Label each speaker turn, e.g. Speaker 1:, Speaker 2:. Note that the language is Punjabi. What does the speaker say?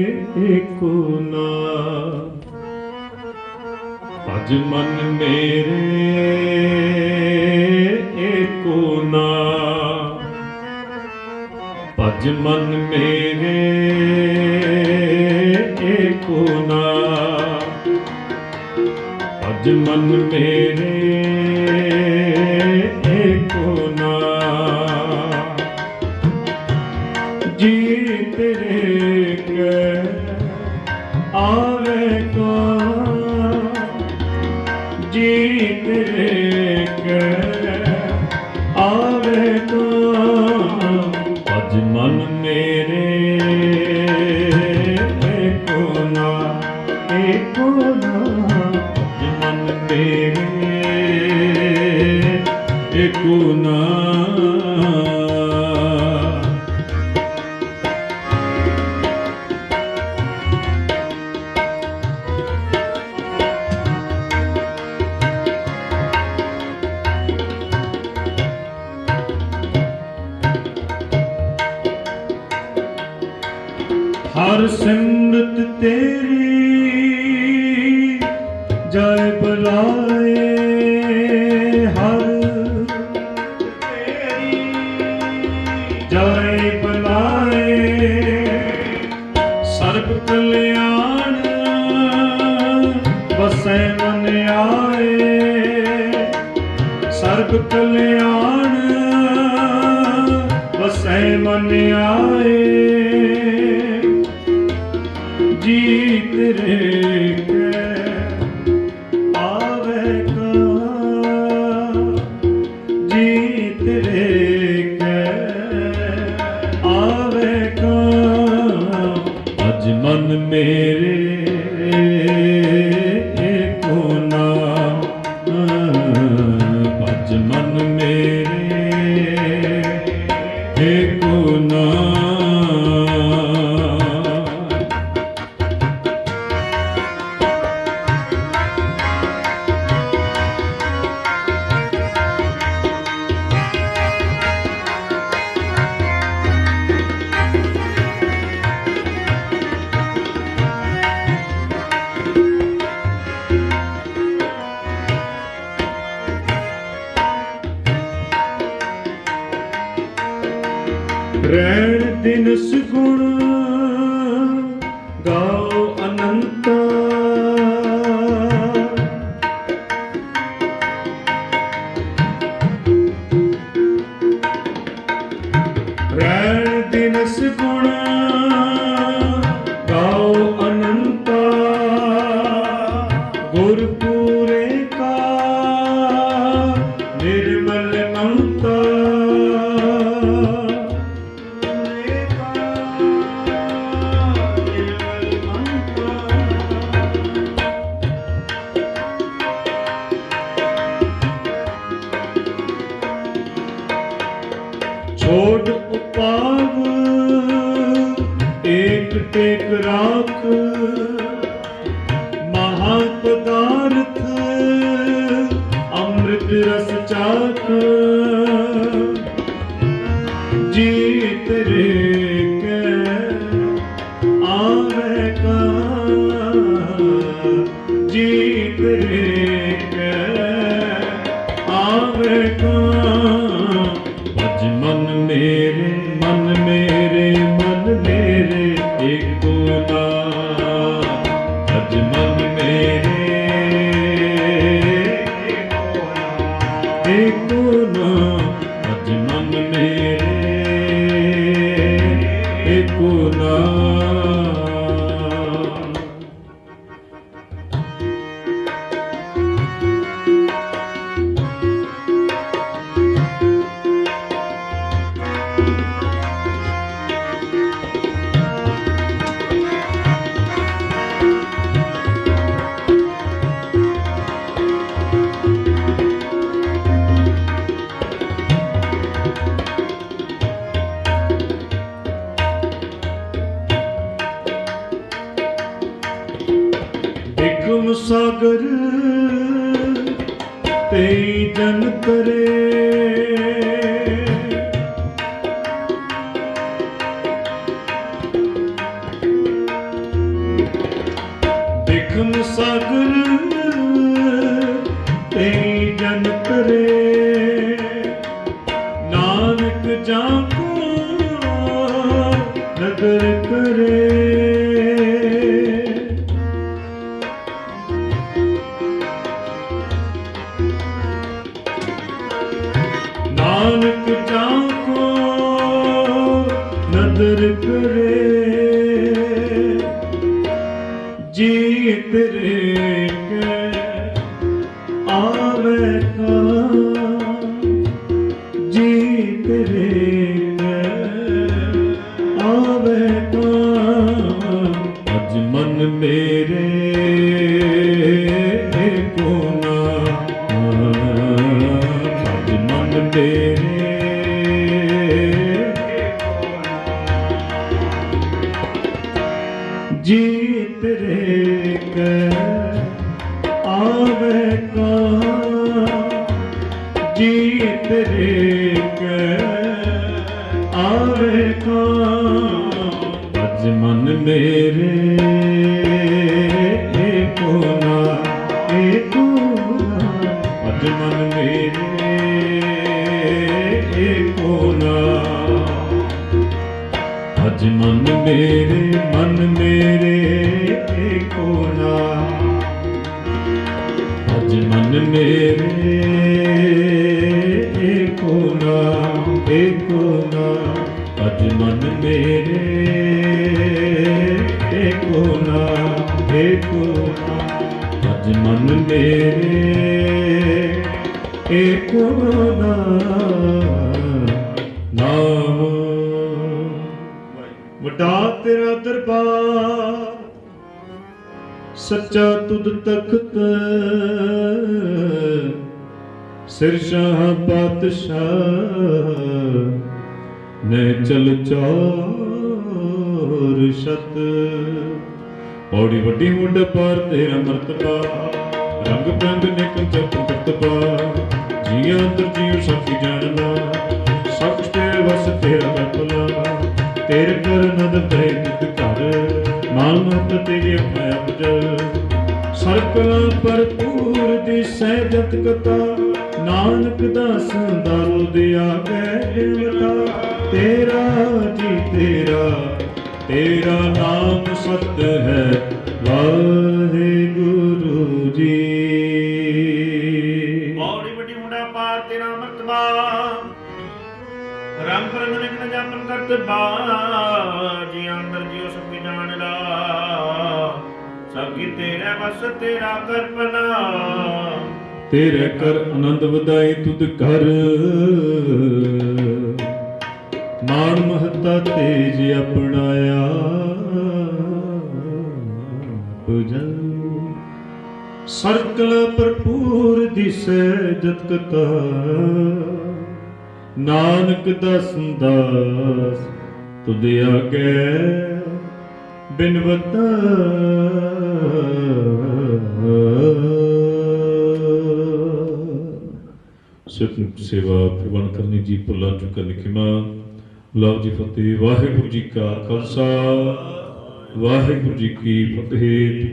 Speaker 1: ਏਕੋ ਨਾ ਮਨ ਮੇਰੇ ਏਕੋ ਨਾ ਭਜ ਮਨ ਮੇਰੇ ਏਕੋ ਨਾ ਭਜ ਮਨ ਮੇਰੇ ਏਕੋ ਨਾ। ਹਰ ਸਿਮਰਤ ਤੇਰੀ ਜੈ ਬੁਲਾਏ ਵਸੈ ਮਨ ਏਕੋ ਗਾਓ ਅਨੰਤ। ਰਹਿਣ ਦਿਨ ਸੁਗੁਣ ਗਾਓ ਅਨੰਤ। ਗੁਰਪੁਰ ਟੇਕ ਰਾਖ ਮਹਾ ਪਦਾਰਥ ਅੰਮ੍ਰਿਤ ਰਸ ਚਾਖ। ਜੀ ਤੇਰੇ ਕੈ ਆਵੇ ਕਾ ਜੀ ਤੇਰੇ ਕੈ ਆਵੇ ਕਾ ਏਕੋ ਨਾ ਭਜ ਮਨ ਮੇਰੇ ਏਕੋ ਨਾ ਸਾਗਰ ਤੇਈ ਜਨ ਕਰੇ। ਅਗਮ ਸਾਗਰ ਤੇ ਜਨ ਕਰੇ। ਨਾਨਕ ਜਾਂ ਕੋ ਨਦਰ ਕਰੇ। ਤੇਰੇ ਕੇ ਆਵੇ ਕਾ। ਜੀ ਤੇਰੇ ਕੇ ਆਵੇ ਕਾ। ਅਜ ਮਨ ਮੇਰੇ ਆਵੇ ਕਾ ਜੀ ਤੇਰੇ ਕੈ ਆਵੇ ਕਾ। ਅਜ ਮਨ ਮੇਰੇ ਏਕੋ ਨਾ ਏਕੋ ਨਾ ਅਜ ਮਨ ਮੇਰੇ ਏਕੋ ਨਾ ਅਜ ਮਨ ਮੇਰੇ ਮੇਰੇ ਏਕੋ ਨਾ ਏਕੋ ਨਾ ਅਜ ਮਨ ਮੇਰੇ ਏਕੋ ਨਾ ਏਕੋ ਨਾ ਅਜ ਮਨ ਮੇਰੇ ਏਕੋ ਨਾ ਨਾਮ। ਵੱਡਾ ਤੇਰਾ ਦਰਬਾਰ ਸੱਚਾ ਤੁਧ ਤਖਤ। ਸਿਰ ਸ਼ਾਹ ਪਾਤਸ਼ਾਹ ਨੇ ਚਲ ਚੌਰ ਸ਼ਤ ਔੜੀ ਵੱਡੀ ਮੁੰਡ ਪਰ, ਤੇਰਾ ਮਰਤਬਾ ਰੰਗ ਬਿਰੰਗ ਨਿਕਲ ਚੱਕ ਕਰਤਬਾ ਜੀਆਂ ਅੰਦਰ ਜੀਉ ਸਭ ਜਾਣਦਾ ਸਭ ਕੁਛ ਤੇਰੇ ਵਸ ਤੇਰਾ ਕਰਤਲਾ ਤੇਰੇ ਕਰ ਨਦ ਪੈ ਨਿਤ ਘਰ। ਮਾਲ ਮਤ ਤੇਰੀ ਆਪਣਾ ਸਰਕਲਾਂ ਭਰਪੂਰ ਦੀ ਸਹਿਜਤ ਕਤਾ ਨਾਨਕ ਦਾਸ ਦਾਰੂ ਦਿਆ ਗਏ ਵਤਾ ਤੇਰਾ ਜੀ ਤੇਰਾ ਤੇਰਾ ਨਾਮ ਸਤ ਹੈ। ਵਾਹਿਗੁਰੂ ਜੀ।
Speaker 2: ਔੜੀ ਵੱਡੀ ਮੁੰਡਾ ਪਾਰ ਤੇਰਾ ਮਰਤਬਾ ਰੰਗ ਰੰਗ ਨਿਕਲ ਜਾਪਨ ਕਰਤ ਬਾ ਤੇਰੇ ਵਸ ਤੇਰਾ ਕਰਪਨਾ।
Speaker 1: ਤੇਰੇ ਕਰ ਆਨੰਦ ਵਧਾਈ ਤੁਧ ਕਰ ਮਾਨ ਮਹਤਾ ਤੇਜ ਅਪਣਾਇਆ। ਭਜਨ ਸਰਕਲ ਭਰਪੂਰ ਦਿਸੈ ਜਤ ਕਤਾ। ਨਾਨਕ ਦਸ ਦਾਸ ਤੁਧ ਆਗੇ ਬਿਨਵਤਾ ਸਤਿ ਸੇਵਾ ਪ੍ਰਬੰਧ ਕਰਨੀ ਜੀ, ਭੁੱਲਾਂ ਚੁੱਕਾ ਲਿਖਿਮਾ ਲਓ ਜੀ ਫਤਿਹ, ਵਾਹਿਗੁਰੂ ਜੀ ਕਾ ਖਾਲਸਾ। ਵਾਹਿਗੁਰੂ ਜੀ ਕੀ ਫਤਿਹ